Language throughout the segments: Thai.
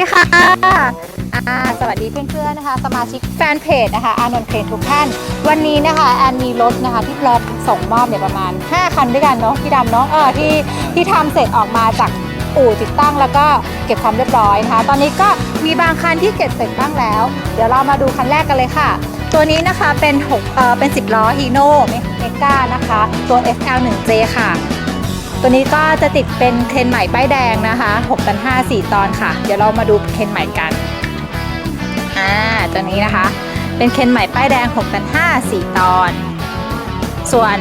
ีค่ะอ่าสวัสดีเพื่อนๆนะคะ สมาชิกแฟนเพจนะคะอานนท์เครนทุกท่าน วันนี้นะคะแอนมีรถนะคะที่พร้อมส่งมอบเนี่ยประมาณ 5 คันด้วยกันเนาะพี่ดำเนาะเออที่ที่ทำเสร็จออกมาจากอู่ติดตั้งแล้วก็เก็บความเรียบร้อยนะคะ ตอนนี้ก็มีบางคันที่เก็บเสร็จบ้างแล้ว เดี๋ยวเรามาดูคันแรกกันเลยค่ะ ตัวนี้นะคะเป็น6เออเป็น 10 ล้อฮีโน่เมกานะคะ ตัว FL1J ค่ะ ตัวนี้ก็จะติดเป็นเคนใหม่ป้ายแดงนะคะ6ตัน5 4 ตอนค่ะ เดี๋ยวเรามาดูเคนใหม่กัน อ่า ตัวนี้นะคะ เป็นเคนใหม่ป้ายแดง6ตัน5 4 ตอน ส่วน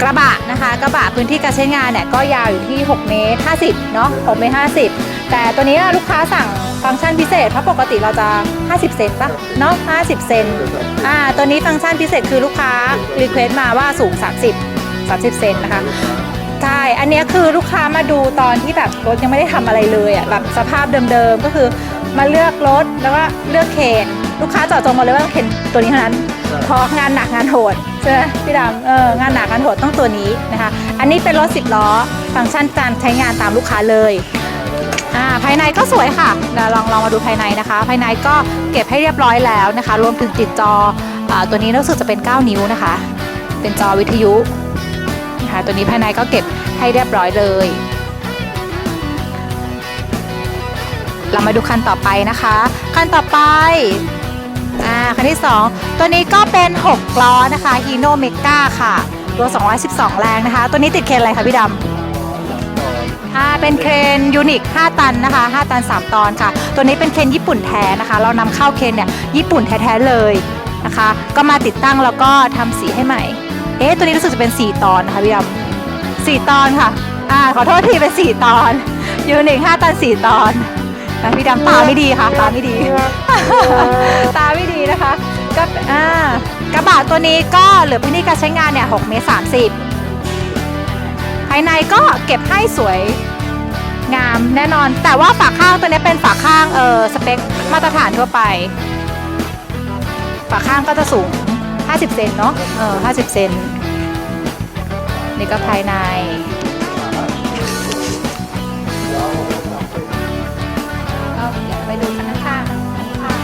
กระบะนะคะ กระบะพื้นที่การใช้งานเนี่ยก็ยาวอยู่ที่6เมตร50เนาะ6เมตร50 แต่ตัวนี้ลูกค้าสั่งฟังก์ชันพิเศษเพราะปกติเราจะ 50 เซนปะเนาะ50 เซนอ่าตัวนี้ฟังก์ชันพิเศษคือลูกค้ารีเควสต์มาว่าสูง 30 30 เซนนะคะ ใช่ อันเนี้ยคือลูกค้ามาดูตอนที่แบบรถยังไม่ได้ทำอะไรเลยอะแบบสภาพเดิมๆก็คือมาเลือกรถแล้วก็เลือกเคนลูกค้าเจาะจงมาเลยว่าเคนตัวนี้เท่านั้นเพราะงานหนักงานโหดใช่ไหมพี่ดำเอองานหนักงานโหดต้องตัวนี้นะคะ อันนี้เป็นรถ10ล้อฟังก์ชันการใช้งานตามลูกค้าเลยอ่าภายในก็สวยค่ะเดี๋ยวลองลองมาดูภายในนะคะ ภายในก็เก็บให้เรียบร้อยแล้วนะคะ รวมถึงติดจออาตัวนี้รู้สึกจะเป็น 9 นิ้วนะคะ เป็นจอวิทยุ นะคะ ตัวนี้ภายในก็เก็บให้เรียบร้อยเลย เรามาดูคันต่อไปนะคะ คันต่อไปอ่าคันที่ 2 ตัวนี้ก็เป็น 6 ล้อนะคะฮีโนเมกาค่ะ ตัว 212 แรงนะคะ ตัวนี้ติดเคนอะไรคะพี่ดำอ่าเป็นเครนยูนิค 5 ตันนะคะ 5 ตัน 3 ตอนค่ะ ตัวนี้เป็นเครนญี่ปุ่นแท้นะคะ เรานำเข้าเครนเนี่ยญี่ปุ่นแท้ๆเลยนะคะ ก็มาติดตั้งแล้วก็ทำสีให้ใหม่ เอ๊ะตัวนี้รู้สึกจะเป็น 4 ตอนนะคะพี่ดำ4ตอนค่ะ อ่าขอโทษทีเป็น 4 ตอนยูนิค5ตัน4ตอนนะพี่ดำตาไม่ดีค่ะ ตาไม่ดี ตาไม่ดีนะคะก็อ่ากระบะตัวนี้ก็เหลือพื้นที่การใช้งานเนี่ย6เมตร30 ภายในก็เก็บให้สวยงามแน่นอน แต่ว่าฝาข้างตัวนี้เป็นฝาข้างเออสเปคมาตรฐานทั่วไป ฝาข้างก็จะสูง 50 เซนเนาะเออ50 เซนนี่ก็ภายในก็เดี๋ยวไปดูกันข้างๆคันข้าง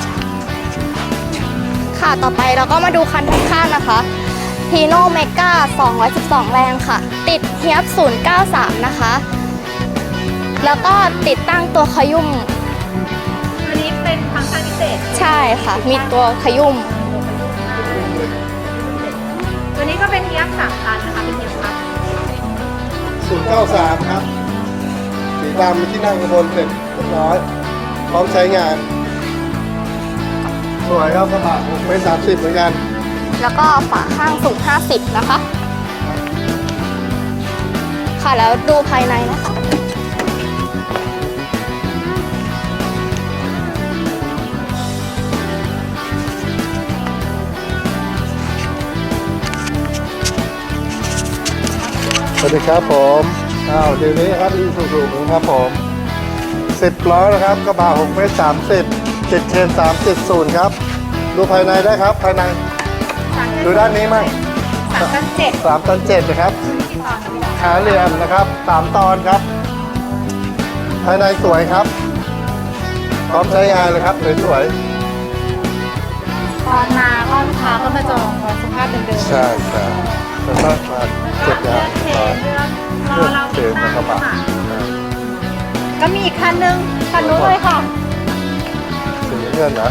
ค่ะต่อไปเราก็มาดูคันข้างๆนะคะ p i n o Mega 212 แรงค่ะ ติดเฮียบ093 นะคะ แล้วก็ติดตั้งตัวขยุ่มตัวนี้เป็นฟังก์ชันพิเศษ ใช่ค่ะ มีตัวขยุ่มตัว นี้ก็เป็นเทียบสามตันนะคะเป็นเทียบครับ093ครับ สีดำที่นั่งข้างบนเสร็จเรียบร้อย พร้อมใช้งาน สวยครับกระบะ6เมตร30เหมือนกันแล้วก็ฝาข้างสูง 50 นะคะ ค่ะแล้วดูภายในนะคะ สวัสดีครับผมอ้าวเดี๋ยวนี้ครับอีซูซูนะครับผม10ล้อนะครับกระบะ6เมตร30ติดเทน370ครับดูภายในได้ครับภายในดูด้านนี้มั่งสามตันเจ็ด3ตัน7นะครับที่ตอนนี้ขาเหลี่ยมนะครับ3ตอนครับ ภายในสวยครับ พร้อมใช้งานเลยครับสวยตอนมาก็ลูกค้าก็มาจองรอสภาพเดิมๆใช่ครับ อีกคันนึงคันนู้นเลยค่ะ สีเงินนะ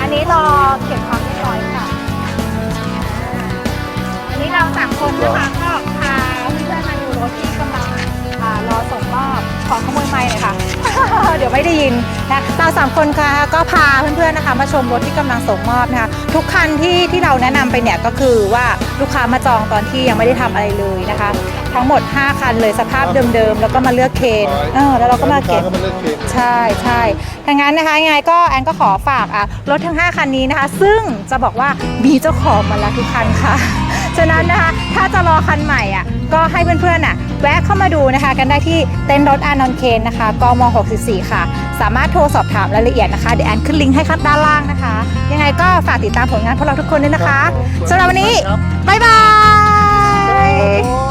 อันนี้รอเก็บความเรียบร้อยค่ะ อันนี้เราสามคนนะคะก็พา เดี๋ยวไม่ได้ยินนะเราสามคนค่ะก็พาเพื่อนๆนะคะ มาชมรถที่กำลังส่งมอบนะคะทุกคันที่ที่เราแนะนำไปเนี่ยก็คือว่าลูกค้ามาจองตอนที่ยังไม่ได้ทำอะไรเลยนะคะ ทั้งหมด 5 คันเลยสภาพเดิมๆแล้วก็มาเลือกเคนเออแล้วเราก็มาเก็บลูค้ก็มาเลือกเคนใช่ใช่ดังนั้นนะคะยังไงก็แอนก็ขอฝากอะรถทั้ง 5 คันนี้นะคะ ซึ่งจะบอกว่ามีเจ้าของมาแล้วทุกคันค่ะฉะนั้นนะคะ ถ้าจะรอคันใหม่อะก็ให้เพื่อนๆอะแวะเข้ามาดูนะคะ กันได้ที่เต็นท์รถอานนท์เคนนะคะกม 64 ค่ะ สามารถโทรสอบถามรายละเอียดนะคะเดี๋ยวแอนขึ้นลิงก์ให้ข้างด้านล่างนะคะ ยังไงก็ฝากติดตามผลงานพวกเราทุกคนด้วยนะคะสำหรับวันนี้ครับบ๊ายบายโอ้